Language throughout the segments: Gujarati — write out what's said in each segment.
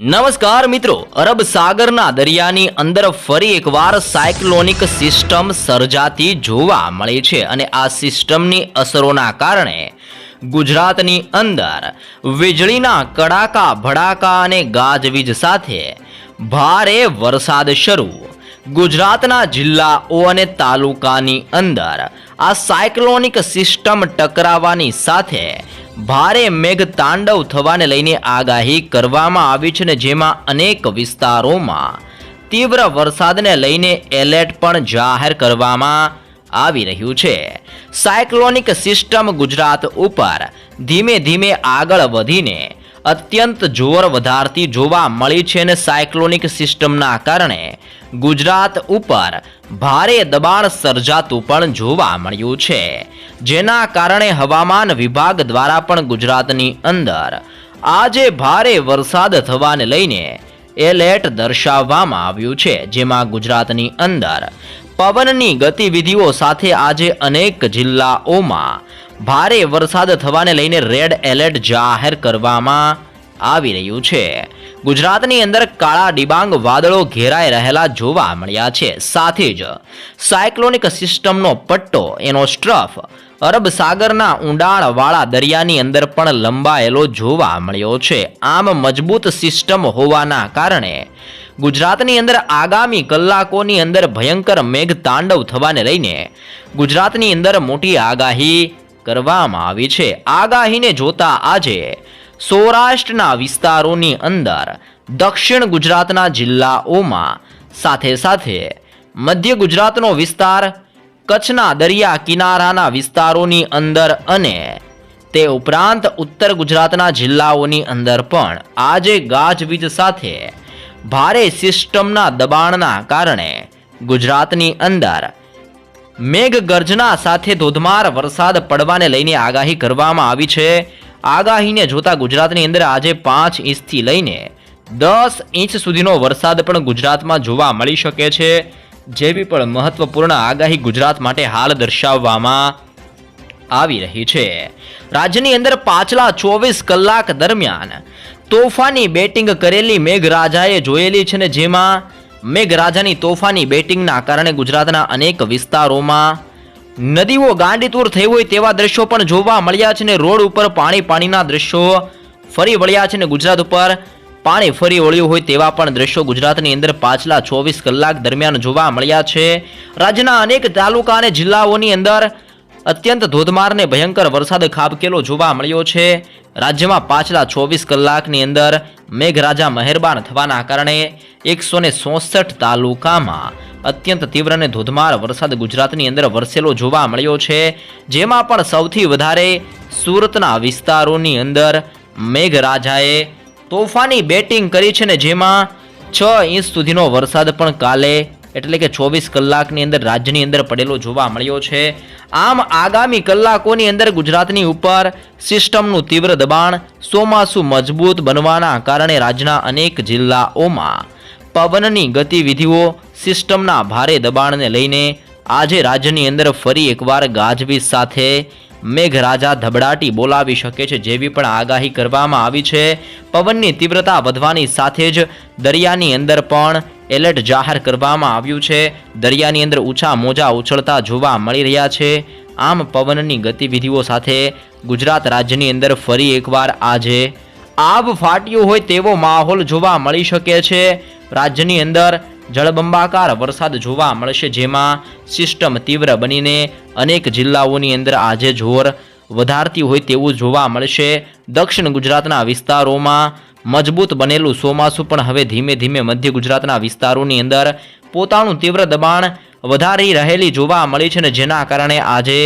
નમસ્કાર મિત્રો, અરબ સાગરના દરિયાની અંદર ફરી એકવાર સાયક્લોનિક સિસ્ટમ સર્જાતી જોવા મળી છે અને આ સિસ્ટમની અસરોના કારણે ગુજરાતની અંદર વીજળીના કડાકા, ભડાકા અને ગાજવીજ સાથે ભારે વરસાદ શરૂ. ગુજરાતના જિલ્લાઓ અને તાલુકાની અંદર આ સાયક્લોનિક સિસ્ટમ ટકરાવાની સાથે ભારે મેઘ તાંડવ થવાને લઈને આગાહી કરવામાં આવી છે ને જેમાં અનેક વિસ્તારોમાં તીવ્ર વરસાદને લઈને એલર્ટ પણ જાહેર કરવામાં આવી રહ્યું છે. સાયક્લોનિક સિસ્ટમ ગુજરાત ઉપર ધીમે ધીમે આગળ વધીને અત્યંત જોર વધારતી જોવા મળી છે અને સાયક્લોનિક સિસ્ટમના કારણે ગુજરાત ઉપર ભારે દબાણ સર્જાતું પણ જોવા મળ્યું છે. જેના કારણે હવામાન વિભાગ દ્વારા પણ ગુજરાતની અંદર આજે ભારે વરસાદ થવાને લઈને એલર્ટ દર્શાવવામાં આવ્યું છે. જેમાં ગુજરાતની અંદર પવનની ગતિવિધિઓ સાથે આજે અનેક જિલ્લાઓમાં ભારે વરસાદ થવાને લઈને રેડ એલર્ટ જાહેર કરવામાં આવી રહ્યું છે. ગુજરાતની અંદર કાળા ડિબાંગ વાદળો ઘેરાઈ રહેલા જોવા મળ્યા છે. સાથે જ સાયક્લોનિક સિસ્ટમનો પટ્ટો, એનો સ્ટ્રફ, અરબ સાગરના ઊંડાણવાળા દરિયાની અંદર પણ લંબાયેલો જોવા મળ્યો છે. આમ મજબૂત સિસ્ટમ હોવાના કારણે ગુજરાતની અંદર આગામી કલાકોની અંદર ભયંકર મેઘ તાંડવ થવાને લઈને ગુજરાતની અંદર મોટી આગાહી કરવામાં આવી છે. આગાહીને જોતા આજે સૌરાષ્ટ્રના વિસ્તારોની અંદર દક્ષિણ ગુજરાતના જિલ્લાઓમાં સાથે સાથે મધ્ય ગુજરાતનો વિસ્તાર, કચ્છના દરિયા કિનારાના વિસ્તારોની અંદર અને તે ઉપરાંત ઉત્તર ગુજરાતના જિલ્લાઓની અંદર પણ આજે ગાજવીજ સાથે ભારે સિસ્ટમના દબાણના કારણે ગુજરાતની અંદર મેઘ ગર્જના સાથે ધોધમાર વરસાદ પડવાને લઈને આગાહી કરવામાં આવી છે. આગાહીને જોતા ગુજરાતની અંદર આજે પાંચ ઇંચથી લઈને દસ ઇંચ સુધીનો વરસાદ પણ ગુજરાતમાં જોવા મળી શકે છે. જેવી પણ મહત્વપૂર્ણ આગાહી ગુજરાત માટે હાલ દર્શાવવામાં આવી રહી છે. રાજ્યની અંદર પાછલા ચોવીસ કલાક દરમિયાન તોફાની બેટિંગ કરેલી મેઘરાજાએ જોયેલી છે ને જેમાં મેઘરાજાની તોફાની બેટિંગના કારણે ગુજરાતના અનેક વિસ્તારોમાં નદીઓ ગાંડીતુર થઈ હોય તેવા દ્રશ્યો પણ જોવા મળ્યા છે ને રોડ ઉપર પાણી પાણીના દ્રશ્યો ફરી વળ્યા છે ને ગુજરાત ઉપર પાણી ફરી વળ્યું હોય તેવા પણ દ્રશ્યો ગુજરાતની અંદર પાછલા ચોવીસ કલાક દરમિયાન જોવા મળ્યા છે. રાજ્યના અનેક તાલુકા અને જિલ્લાઓની અંદર અત્યંત ધોધમાર ને ભયંકર વરસાદ ખાબકેલો જોવા મળ્યો છે. રાજ્યમાં પાછલા ચોવીસ કલાકની અંદર મેઘરાજા મહેરબાન થવાના કારણે એકસો ને ચોસઠ તાલુકામાં અત્યંત તીવ્ર અને ધોધમાર વરસાદ ગુજરાતની અંદર વરસેલો જોવા મળ્યો છે. જેમાં પણ સૌથી વધારે સુરતના વિસ્તારોની અંદર મેઘરાજાએ તોફાની બેટિંગ કરી છે ને જેમાં છ ઇંચ સુધીનો વરસાદ પણ કાલે એટલે કે ચોવીસ કલાકની અંદર રાજ્યની અંદર પડેલો જોવા મળ્યો છે. આમ આગામી કલાકોની અંદર ગુજરાતની ઉપર સિસ્ટમનું તીવ્ર દબાણ ચોમાસું મજબૂત બનવાના કારણે રાજ્યના અનેક જિલ્લાઓમાં પવનની ગતિવિધિઓ સિસ્ટમના ભારે દબાણને લઈને આજે રાજ્યની અંદર ફરી એકવાર ગાજવીજ સાથે મેઘરાજા ધબડાટી બોલાવી શકે છે જેવી પણ આગાહી કરવામાં આવી છે. પવનની તીવ્રતા વધવાની સાથે જ દરિયાની અંદર પણ એલર્ટ જાહેર કરવામાં આવ્યું છે. દરિયાની અંદર ઊંચા મોજા ઉછળતા જોવા મળી રહ્યા છે. આમ પવનની ગતિવિધિઓ સાથે ગુજરાત રાજ્યની અંદર ફરી એકવાર આજે આબ ફાટ્યું હોય તેવો માહોલ જોવા મળી શકે છે. રાજ્યની અંદર જળબંબાકાર વરસાદ જોવા મળશે, જેમાં સિસ્ટમ તીવ્ર બનીને અનેક જિલ્લાઓની અંદર આજે જોર વધારતી હોય તેવું જોવા મળશે. દક્ષિણ ગુજરાતના વિસ્તારોમાં મજબૂત બનેલું ચોમાસું પણ હવે ધીમે ધીમે મધ્ય ગુજરાતના વિસ્તારોની અંદર પોતાનું તીવ્ર દબાણ વધારી રહેલી જોવા મળી છે ને જેના કારણે આજે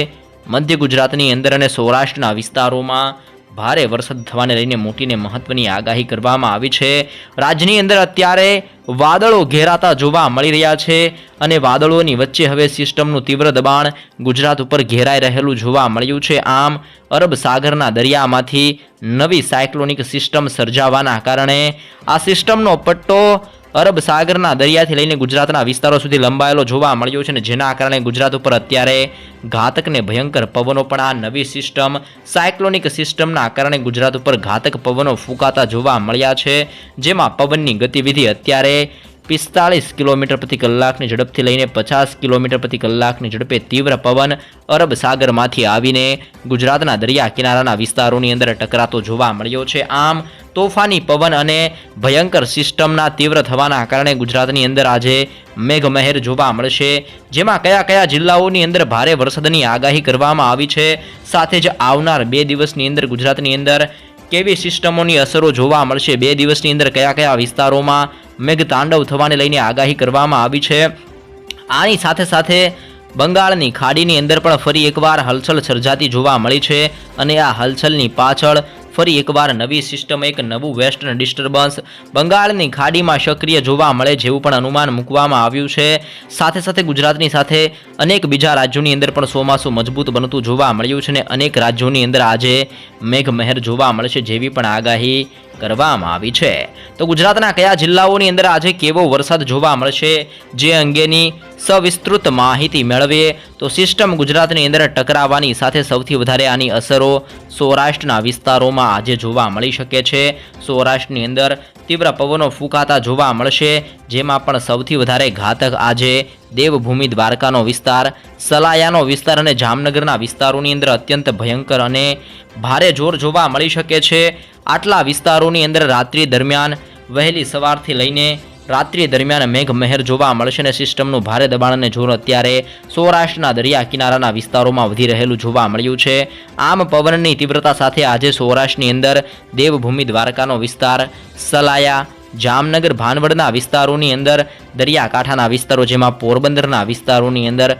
મધ્ય ગુજરાતની અંદર અને સૌરાષ્ટ્રના વિસ્તારોમાં ભારે વરસાદ થવાને લઈને મોટીને મહત્વની આગાહી કરવામાં આવી છે. રાજ્યની અંદર અત્યારે વાદળો ઘેરાતા જોવા મળી રહ્યા છે અને વાદળોની વચ્ચે હવે સિસ્ટમનું તીવ્ર દબાણ ગુજરાત ઉપર ઘેરાઈ રહેલું જોવા મળ્યું છે. આમ, અરબ સાગરના દરિયામાંથી નવી સાયક્લોનિક સિસ્ટમ સર્જાવાના કારણે આ સિસ્ટમનો પટ્ટો અરબ સાગરના દરિયાથી લઈને ગુજરાતના વિસ્તારો સુધી લંબાયેલો જોવા મળ્યો છે અને જેના કારણે ગુજરાત ઉપર અત્યારે ઘાતક ને ભયંકર પવનો પણ આ નવી સિસ્ટમ, સાયક્લોનિક સિસ્ટમના કારણે ગુજરાત ઉપર ઘાતક પવનો ફૂંકાતા જોવા મળ્યા છે, જેમાં પવનની ગતિવિધિ અત્યારે પિસ્તાળીસ કિલોમીટર પ્રતિ કલાકની ઝડપથી લઈને પચાસ કિલોમીટર પ્રતિ કલાકની ઝડપે તીવ્ર પવન અરબ સાગરમાંથી આવીને ગુજરાતના દરિયા કિનારાના વિસ્તારોની અંદર ટકરાતો જોવા મળ્યો છે. આમ તોફાની પવન અને ભયંકર સિસ્ટમના તીવ્ર થવાના કારણે ગુજરાતની અંદર આજે મેઘમહેર જોવા મળશે. જેમાં કયા કયા જિલ્લાઓની અંદર ભારે વરસાદની આગાહી કરવામાં આવી છે, સાથે જ આવનાર બે દિવસની અંદર ગુજરાતની અંદર કેવી સિસ્ટમોની અસરો જોવા મળશે, બે દિવસની અંદર કયા કયા વિસ્તારોમાં મેઘતાંડવ થવાને લઈને આગાહી કરવામાં આવી છે. આની સાથે સાથે બંગાળની ખાડીની અંદર પણ ફરી એકવાર હલચલ સર્જાતી જોવા મળી છે અને આ હલચલની પાછળ ફરી એકવાર નવી સિસ્ટમ, એક નવું વેસ્ટર્ન ડિસ્ટર્બન્સ બંગાળની ખાડીમાં સક્રિય જોવા મળે જેવું પણ અનુમાન મૂકવામાં આવ્યું છે. સાથે સાથે ગુજરાતની સાથે અનેક બીજા રાજ્યોની અંદર પણ ચોમાસું મજબૂત બનતું જોવા મળ્યું છે અને અનેક રાજ્યોની અંદર આજે મેઘમહેર જોવા મળશે જેવી પણ આગાહી કરવામાં આવી છે. તો ગુજરાતના કયા જિલ્લાઓની અંદર આજે કેવો વરસાદ જોવા મળશે જે અંગેની સવિસ્તૃત માહિતી મેળવીએ? તો સિસ્ટમ ગુજરાતની અંદર ટકરાવવાની સાથે સૌથી વધારે આની અસરો સૌરાષ્ટ્રના વિસ્તારોમાં આજે જોવા મળી શકે છે. સૌરાષ્ટ્રની અંદર તીવ્ર પવનો ફૂંકાતા જોવા મળશે. જેમાં પણ સૌથી વધારે ઘાતક આજે દેવભૂમિ દ્વારકાનો વિસ્તાર, સલાયાનો વિસ્તાર અને જામનગરના વિસ્તારોની અંદર અત્યંત ભયંકર અને ભારે જોર જોવા મળી શકે છે. આટલા વિસ્તારોની અંદર રાત્રિ દરમિયાન વહેલી સવારથી લઈને રાત્રિ દરમિયાન મેઘમહેર જોવા મળશે અને સિસ્ટમનું ભારે દબાણને જોર અત્યારે સૌરાષ્ટ્રના દરિયા કિનારાના વિસ્તારોમાં વધી રહેલું જોવા મળ્યું છે. આમ પવનની તીવ્રતા સાથે આજે સૌરાષ્ટ્રની અંદર દેવભૂમિ દ્વારકાનો વિસ્તાર, સલાયા, જામનગર, ભાનવડના વિસ્તારોની અંદર, દરિયાકાંઠાના વિસ્તારો જેમાં પોરબંદરના વિસ્તારોની અંદર,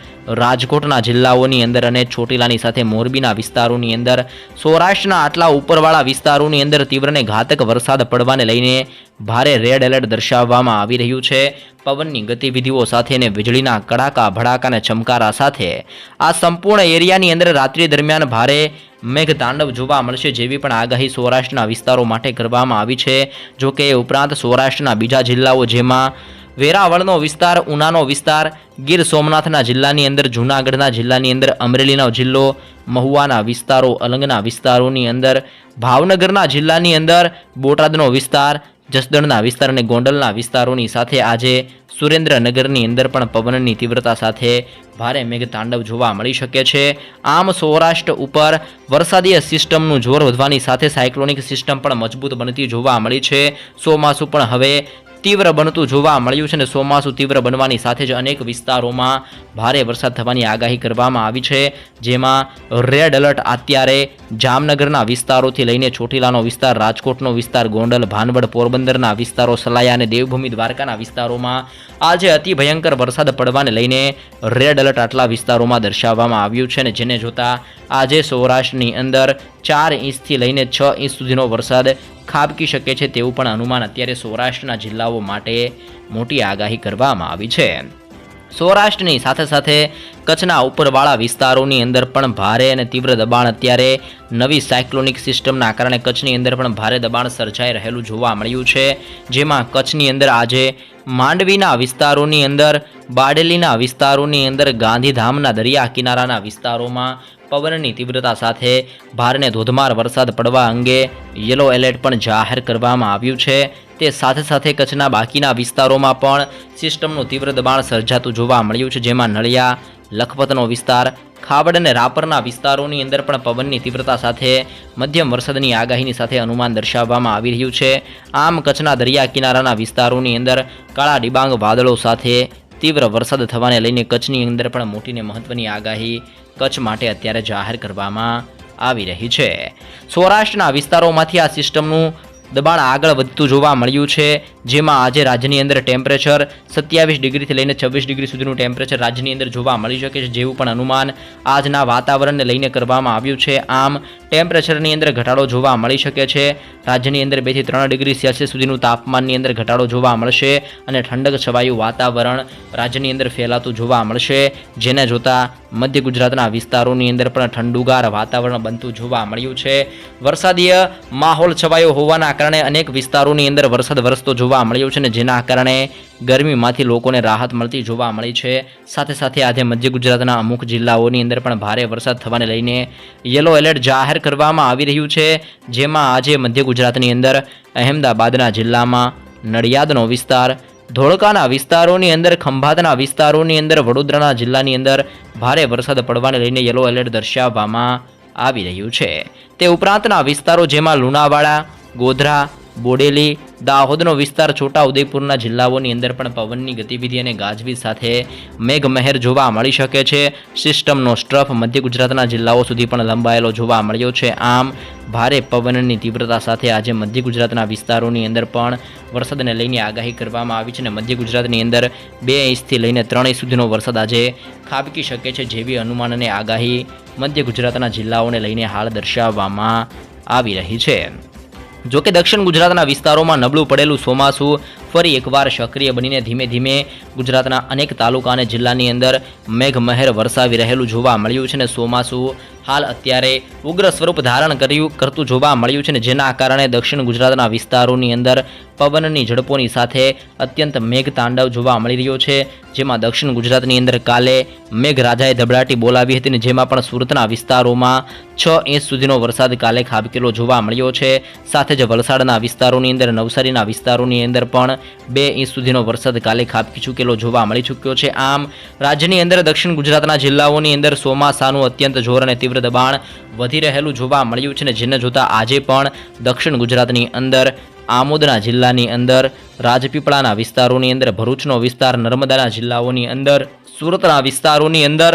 રાજકોટના જિલ્લાઓની અંદર અને ચોટીલાની સાથે મોરબીના વિસ્તારોની અંદર, સૌરાષ્ટ્રના આટલા ઉપરવાળા વિસ્તારોની અંદર તીવ્રને ઘાતક વરસાદ પડવાને લઈને ભારે રેડ એલર્ટ દર્શાવવામાં આવી રહ્યું છે. પવનની ગતિવિધિઓ સાથે અને વીજળીના કડાકા, ભડાકા અને ચમકારા સાથે. આ સંપૂર્ણ એરિયાની અંદર રાત્રિ દરમિયાન ભારે મેઘતાંડવ જોવા મળશે જેવી પણ આગાહી સૌરાષ્ટ્રના વિસ્તારો માટે કરવામાં આવી છે. જો કે ઉપરાંત સૌરાષ્ટ્રના બીજા જિલ્લાઓ જેમાં વેરાવળનો વિસ્તાર, ઉનાનો વિસ્તાર, ગીર સોમનાથના જિલ્લાની અંદર, જૂનાગઢના જિલ્લાની અંદર, અમરેલીનો જિલ્લો, મહુવાના વિસ્તારો, અલંગના વિસ્તારોની અંદર, ભાવનગરના જિલ્લાની અંદર, બોટાદનો વિસ્તાર જસદણના વિસ્તાર અને ગોંડલના વિસ્તારોની સાથે આજે સુરેન્દ્રનગરની અંદર પણ પવનની તીવ્રતા સાથે ભારે મેઘતાંડવ જોવા મળી શકે છે. આમ સૌરાષ્ટ્ર ઉપર વરસાદીય સિસ્ટમનું જોર વધવાની સાથે સાયક્લોનિક સિસ્ટમ પણ મજબૂત બનતી જોવા મળી છે. ચોમાસું પણ હવે તીવ્ર બનતું જોવા મળ્યું છે અને ચોમાસું તીવ્ર બનવાની સાથે જ અનેક વિસ્તારોમાં ભારે વરસાદ થવાની આગાહી કરવામાં આવી છે. જેમાં રેડ એલર્ટ અત્યારે જામનગરના વિસ્તારોથી લઈને ચોટીલાનો વિસ્તાર, રાજકોટનો વિસ્તાર, ગોંડલ, ભાનવડ, પોરબંદરના વિસ્તારો, સલાયા અને દેવભૂમિ દ્વારકાના વિસ્તારોમાં આજે અતિ ભયંકર વરસાદ પડવાને લઈને રેડ એલર્ટ આટલા વિસ્તારોમાં દર્શાવવામાં આવ્યું છે અને જેને જોતા આજે સૌરાષ્ટ્રની અંદર ચાર ઇંચથી લઈને છ ઇંચ સુધીનો વરસાદ ખાબકી શકે છે તેવું પણ અનુમાન અત્યારે સૌરાષ્ટ્રના જિલ્લાઓ માટે મોટી આગાહી કરવામાં આવી છે. સૌરાષ્ટ્રની સાથે સાથે કચ્છના ઉપરવાળા વિસ્તારોની અંદર પણ ભારે અને તીવ્ર દબાણ અત્યારે નવી સાયક્લોનિક સિસ્ટમના કારણે કચ્છની અંદર પણ ભારે દબાણ સર્જાઈ રહેલું જોવા મળ્યું છે. જેમાં કચ્છની અંદર આજે માંડવીના વિસ્તારોની અંદર, બાડેલીના વિસ્તારોની અંદર ગાંધીધામના દરિયા કિનારાના વિસ્તારોમાં પવનની તીવ્રતા સાથે ભારને ધોધમાર વરસાદ પડવા અંગે યલો એલર્ટ પણ જાહેર કરવામાં આવ્યું છે. તે સાથે સાથે કચ્છના બાકીના વિસ્તારોમાં પણ સિસ્ટમનું તીવ્ર દબાણ સર્જાતું જોવા મળ્યું છે, જેમાં નળિયા, લખપતનો વિસ્તાર ખાવડ અને રાપરના વિસ્તારોની અંદર પણ પવનની તીવ્રતા સાથે મધ્યમ વરસાદની આગાહીની સાથે અનુમાન દર્શાવવામાં આવી રહ્યું છે. આમ, કચ્છના દરિયા કિનારાના વિસ્તારોની અંદર કાળા ડિબાંગ વાદળો સાથે તીવ્ર વરસાદ થવાને લઈને કચ્છની અંદર પણ મોટીને મહત્વની આગાહી કચ્છ માટે અત્યારે જાહેર કરવામાં આવી રહી છે. સૌરાષ્ટ્રના વિસ્તારોમાંથી આ સિસ્ટમનું દબાણ આગળ વધતું જોવા મળ્યું છે, જેમાં આજે રાજ્યની અંદર ટેમ્પરેચર સત્યાવીસ ડિગ્રીથી લઈને છવ્વીસ ડિગ્રી સુધીનું ટેમ્પરેચર રાજ્યની અંદર જોવા મળી શકે છે, જેવું પણ અનુમાન આજના વાતાવરણને લઈને કરવામાં આવ્યું છે. આમ ટેમ્પરેચરની અંદર ઘટાડો જોવા મળી શકે છે. રાજ્યની અંદર બેથી ત્રણ ડિગ્રી સેલ્સિયસ સુધીનું તાપમાનની અંદર ઘટાડો જોવા મળશે અને ઠંડક છવાયું વાતાવરણ રાજ્યની અંદર ફેલાતું જોવા મળશે. જેને જોતા મધ્ય ગુજરાતના વિસ્તારોની અંદર પણ ઠંડુગાર વાતાવરણ બનતું જોવા મળ્યું છે. વરસાદીય માહોલ છવાયો હોવાના કારણે અનેક વિસ્તારોની અંદર વરસાદ વરસતો જોવા મળ્યો છે અને જેના કારણે ગરમીમાંથી લોકોને રાહત મળતી જોવા મળી છે. સાથે સાથે આજે મધ્ય ગુજરાતના અમુક જિલ્લાઓની અંદર પણ ભારે વરસાદ થવાને લઈને યલો એલર્ટ જાહેર કરવામાં આવી રહ્યું છે. જેમાં આજે મધ્ય ગુજરાતની અંદર અહેમદાબાદના જિલ્લામાં નડિયાદનો વિસ્તાર, ધોળકાના વિસ્તારોની અંદર, ખંભાતના વિસ્તારોની અંદર, વડોદરાના જિલ્લાની અંદર ભારે વરસાદ પડવાને લઈને યલો એલર્ટ દર્શાવવામાં આવી રહ્યું છે. તે ઉપરાંતના વિસ્તારો જેમાં લુણાવાડા ગોધરા, બોડેલી, દાહોદનો વિસ્તાર છોટા ઉદયપુરના જિલ્લાઓની અંદર પણ પવનની ગતિવિધિ અને ગાજવીજ સાથે મેઘમહેર જોવા મળી શકે છે. સિસ્ટમનો સ્ટ્રફ મધ્ય ગુજરાતના જિલ્લાઓ સુધી પણ લંબાયેલો જોવા મળ્યો છે. આમ, ભારે પવનની તીવ્રતા સાથે આજે મધ્ય ગુજરાતના વિસ્તારોની અંદર પણ વરસાદને લઈને આગાહી કરવામાં આવી છે અને મધ્ય ગુજરાતની અંદર બે ઇંચથી લઈને ત્રણ ઇંચ સુધીનો વરસાદ આજે ખાબકી શકે છે જેવી અનુમાન અને આગાહી મધ્ય ગુજરાતના જિલ્લાઓને લઈને હાલ દર્શાવવામાં આવી રહી છે. જો કે દક્ષિણ ગુજરાતના વિસ્તારોમાં નબળું પડેલું ચોમાસું ફરી એકવાર સક્રિય બનીને ધીમે ધીમે ગુજરાતના અનેક તાલુકા અને જિલ્લાની અંદર મેઘમહેર વરસાવી રહેલું જોવા મળ્યું છે અને ચોમાસું હાલ અત્યારે ઉગ્ર સ્વરૂપ ધારણ કર્યું, કરતું જોવા મળ્યું છે ને જેના કારણે દક્ષિણ ગુજરાતના વિસ્તારોની અંદર પવનની ઝડપોની સાથે અત્યંત મેઘતાંડવ જોવા મળી રહ્યો છે. જેમાં દક્ષિણ ગુજરાતની અંદર કાલે મેઘરાજાએ ધબડાટી બોલાવી હતી ને જેમાં પણ સુરતના વિસ્તારોમાં છ ઇંચ સુધીનો વરસાદ કાલે ખાબકેલો જોવા મળ્યો છે. સાથે જ વલસાડના વિસ્તારોની અંદર, નવસારીના વિસ્તારોની અંદર પણ બે ઇંચ સુધીનો વરસાદ કાલે ખાબકી ચૂકેલો જોવા મળી ચૂક્યો છે. આમ, રાજ્યની અંદર દક્ષિણ ગુજરાતના જિલ્લાઓની અંદર ચોમાસાનું અત્યંત જોર અને તીવ્ર દબાણ વધી રહેલું જોવા મળ્યું છે ને જેને જોતા આજે પણ દક્ષિણ ગુજરાતની અંદર, આમોદના જિલ્લાની અંદર, રાજપીપળાના વિસ્તારોની અંદર, ભરૂચનો વિસ્તાર, નર્મદાના જિલ્લાઓની અંદર, સુરતના વિસ્તારોની અંદર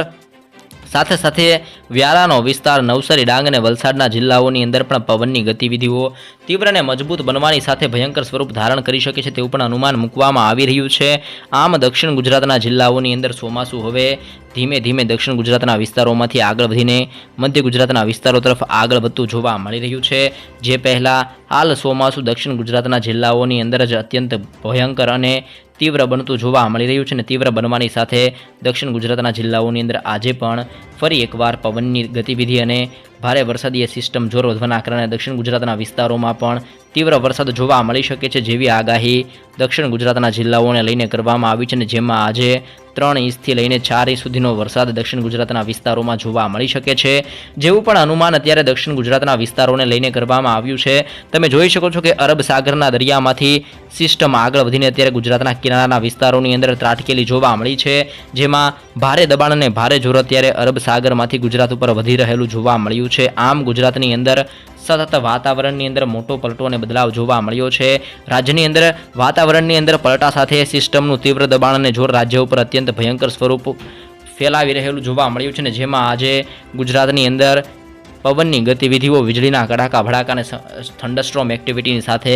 સાથે સાથે વ્યારાનો વિસ્તાર નવસારી, ડાંગ અને વલસાડના જિલ્લાઓની અંદર પણ પવનની ગતિવિધિઓ તીવ્ર અને મજબૂત બનવાની સાથે ભયંકર સ્વરૂપ ધારણ કરી શકે છે તેવું પણ અનુમાન મૂકવામાં આવી રહ્યું છે. આમ દક્ષિણ ગુજરાતના જિલ્લાઓની અંદર ચોમાસું હવે ધીમે ધીમે દક્ષિણ ગુજરાતના વિસ્તારોમાંથી આગળ વધીને મધ્ય ગુજરાતના વિસ્તારો તરફ આગળ વધતું જોવા મળી રહ્યું છે. જે પહેલાં હાલ ચોમાસું દક્ષિણ ગુજરાતના જિલ્લાઓની અંદર જ અત્યંત ભયંકર અને તીવ્ર બનતું જોવા મળી રહ્યું છે અને તીવ્ર બનવાની સાથે દક્ષિણ ગુજરાતના જિલ્લાઓની અંદર આજે પણ ફરી એકવાર પવનની ગતિવિધિ અને ભારે વરસાદીય સિસ્ટમ જોર વધવાના કારણે દક્ષિણ ગુજરાતના વિસ્તારોમાં પણ તીવ્ર વરસાદ જોવા મળી શકે છે જેવી આગાહી દક્ષિણ ગુજરાતના જિલ્લાઓને લઈને કરવામાં આવી છે અને જેમાં આજે ત્રણ ઇંચથી લઈને ચાર ઇંચ સુધીનો વરસાદ દક્ષિણ ગુજરાતના વિસ્તારોમાં જોવા મળી શકે છે. જેવું પણ અનુમાન અત્યારે દક્ષિણ ગુજરાતના વિસ્તારોને લઈને કરવામાં આવ્યું છે. તમે જોઈ શકો છો કે અરબ સાગરના દરિયામાંથી સિસ્ટમ આગળ વધીને અત્યારે ગુજરાતના કિનારાના વિસ્તારોની અંદર ત્રાટકેલી જોવા મળી છે. જેમાં ભારે દબાણ અને ભારે જોર અત્યારે અરબ સાગરમાંથી ગુજરાત ઉપર વધી રહેલું જોવા મળ્યું છે. આમ ગુજરાતની અંદર સતત વાતાવરણની અંદર મોટો પલટો અને બદલાવ જોવા મળ્યો છે. રાજ્યની અંદર વાતાવરણની અંદર પલટા સાથે સિસ્ટમનું તીવ્ર દબાણ અને જોર રાજ્ય ઉપર અત્યંત ભયંકર સ્વરૂપ ફેલાવી રહેલું જોવા મળ્યું છે ને જેમાં આજે ગુજરાતની અંદર પવનની ગતિવિધિઓ વીજળીના કડાકા, ભડાકા અને થંડરસ્ટ્રોમ એક્ટિવિટીની સાથે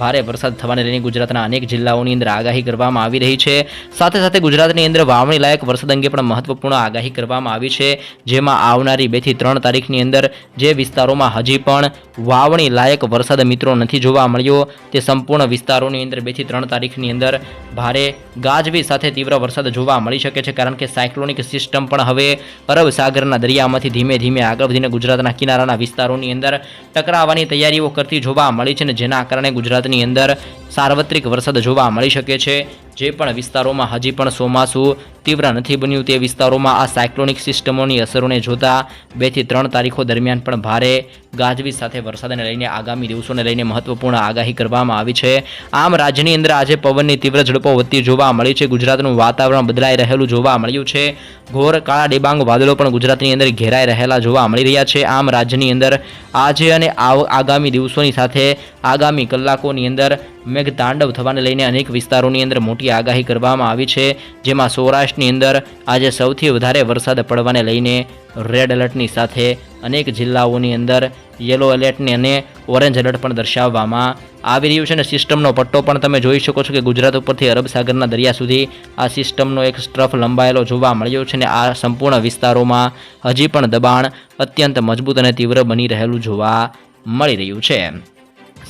ભારે વરસાદ થવાને લઈને ગુજરાતના અનેક જિલ્લાઓની અંદર આગાહી કરવામાં આવી રહી છે. સાથે સાથે ગુજરાતની અંદર વાવણી લાયક વરસાદ અંગે પણ મહત્વપૂર્ણ આગાહી કરવામાં આવી છે. જેમાં આવનારી બેથી ત્રણ તારીખની અંદર જે વિસ્તારોમાં હજી પણ વાવણી લાયક વરસાદ મિત્રો નથી જોવા મળ્યો, તે સંપૂર્ણ વિસ્તારોની અંદર બેથી ત્રણ તારીખની અંદર ભારે ગાજવી સાથે તીવ્ર વરસાદ જોવા મળી શકે છે. કારણ કે સાયક્લોનિક સિસ્ટમ પણ હવે અરબ સાગરના દરિયામાંથી ધીમે ધીમે આગળ વધીને ગુજરાતના કિનારાના વિસ્તારોની અંદર ટકરાવવાની તૈયારીઓ કરતી જોવા મળી છે અને જેના કારણે ગુજરાતની અંદર સાર્વત્રિક વરસાદ જોવા મળી શકે છે. જે પણ વિસ્તારોમાં હજી પણ ચોમાસું તીવ્ર નથી બન્યું તે વિસ્તારોમાં આ સાયક્લોનિક સિસ્ટમોની અસરોને જોતા બેથી ત્રણ તારીખો દરમિયાન પણ ભારે ગાજવીજ સાથે વરસાદને લઈને આગામી દિવસોને લઈને મહત્વપૂર્ણ આગાહી કરવામાં આવી છે. આમ રાજ્યની અંદર આજે પવનની તીવ્ર ઝડપો વધતી જોવા મળી છે. ગુજરાતનું વાતાવરણ બદલાઈ રહેલું જોવા મળ્યું છે. ઘોર કાળા ડિબાંગ વાદળો પણ ગુજરાતની અંદર ઘેરાઈ રહેલા જોવા મળી રહ્યા છે. આમ રાજ્યની અંદર આજે અને આગામી દિવસોની સાથે આગામી કલાકોની અંદર મેઘતાંડવ થવાને લઈને અનેક વિસ્તારોની અંદર મોટી આગાહી કરવામાં આવી છે, જેમાં સૌરાષ્ટ્રની અંદર આજે સૌથી વધારે વરસાદ પડવાને લઈને રેડ એલર્ટની સાથે અનેક જિલ્લાઓની અંદર યલો એલર્ટની અને ઓરેન્જ એલર્ટ પણ દર્શાવવામાં આવી રહ્યું છે અને સિસ્ટમનો પટ્ટો પણ તમે જોઈ શકો છો કે ગુજરાત ઉપરથી અરબ સાગરના દરિયા સુધી આ સિસ્ટમનો એક સ્ટ્રફ લંબાયેલો જોવા મળ્યો છે અને આ સંપૂર્ણ વિસ્તારોમાં હજી પણ દબાણ અત્યંત મજબૂત અને તીવ્ર બની રહેલું જોવા મળી રહ્યું છે.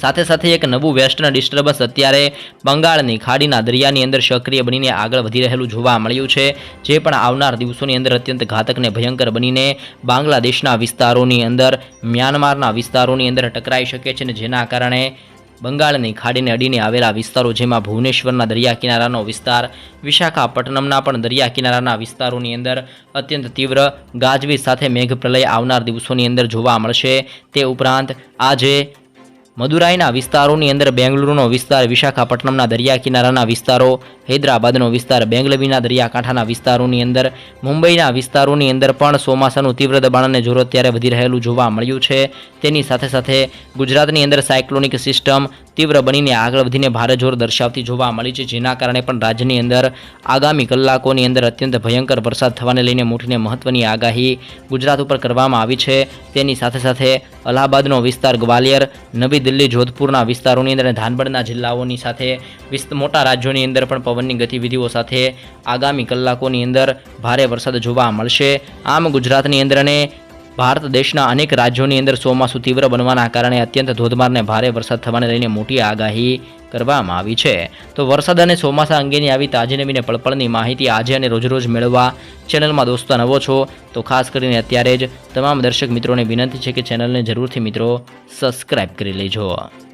સાથે સાથે એક નવું વેસ્ટર્ન ડિસ્ટર્બન્સ અત્યારે બંગાળની ખાડીના દરિયાની અંદર સક્રિય બનીને આગળ વધી રહેલું જોવા મળ્યું છે, જે પણ આવનાર દિવસોની અંદર અત્યંત ઘાતક ને ભયંકર બનીને બાંગ્લાદેશના વિસ્તારોની અંદર, મ્યાનમારના વિસ્તારોની અંદર ટકરાઈ શકે છે અને જેના કારણે બંગાળની ખાડીને અડીને આવેલા વિસ્તારો જેમાં ભુવનેશ્વરના દરિયા કિનારાનો વિસ્તાર, વિશાખાપટ્ટનમના પણ દરિયા કિનારાના વિસ્તારોની અંદર અત્યંત તીવ્ર ગાજવીજ સાથે મેઘપ્રલય આવનાર દિવસોની અંદર જોવા મળશે. તે ઉપરાંત આજે મદુરાઈના વિસ્તારોની અંદર બેંગલુરુનો વિસ્તાર વિશાખાપટ્ટનમના દરિયા કિનારાના વિસ્તારો હૈદરાબાદનો વિસ્તાર બેંગલવીના દરિયાકાંઠાના વિસ્તારોની અંદર, મુંબઈના વિસ્તારોની અંદર પણ ચોમાસાનું તીવ્ર દબાણ અને જોર અત્યારે વધી રહેલું જોવા મળ્યું છે. તેની સાથે સાથે ગુજરાતની અંદર સાયક્લોનિક સિસ્ટમ તીવ્ર બનીને આગળ વધીને ભારે જોર દર્શાવતી જોવા મળી છે, જેના કારણે પણ રાજ્યની અંદર આગામી કલાકોની અંદર અત્યંત ભયંકર વરસાદ થવાને લઈને મોટીને મહત્વની આગાહી ગુજરાત ઉપર કરવામાં આવી છે. તેની સાથે સાથે અલ્હાબાદનો વિસ્તાર ગ્વાલિયર, નવી દિલ્હી, જોધપુરના વિસ્તારોની અંદર અને ધાનબડના જિલ્લાઓની સાથે મોટા રાજ્યોની અંદર પણ પવનની ગતિવિધિઓ સાથે આગામી કલાકોની અંદર ભારે વરસાદ જોવા મળશે. આમ ગુજરાતની અંદર અને ભારત દેશના અનેક રાજ્યોની અંદર ચોમાસું તીવ્ર બનવાના કારણે અત્યંત ધોધમારને ભારે વરસાદ થવાને લઈને મોટી આગાહી કરવામાં આવી છે. તો વરસાદ અને ચોમાસા અંગેની આવી તાજી નવીને પળપળની માહિતી આજે અને રોજરોજ મેળવવા ચેનલમાં દોસ્તો નવો છો, તો ખાસ કરીને અત્યારે જ તમામ દર્શક મિત્રોને વિનંતી છે કે ચેનલને જરૂરથી મિત્રો સબસ્ક્રાઈબ કરી લેજો.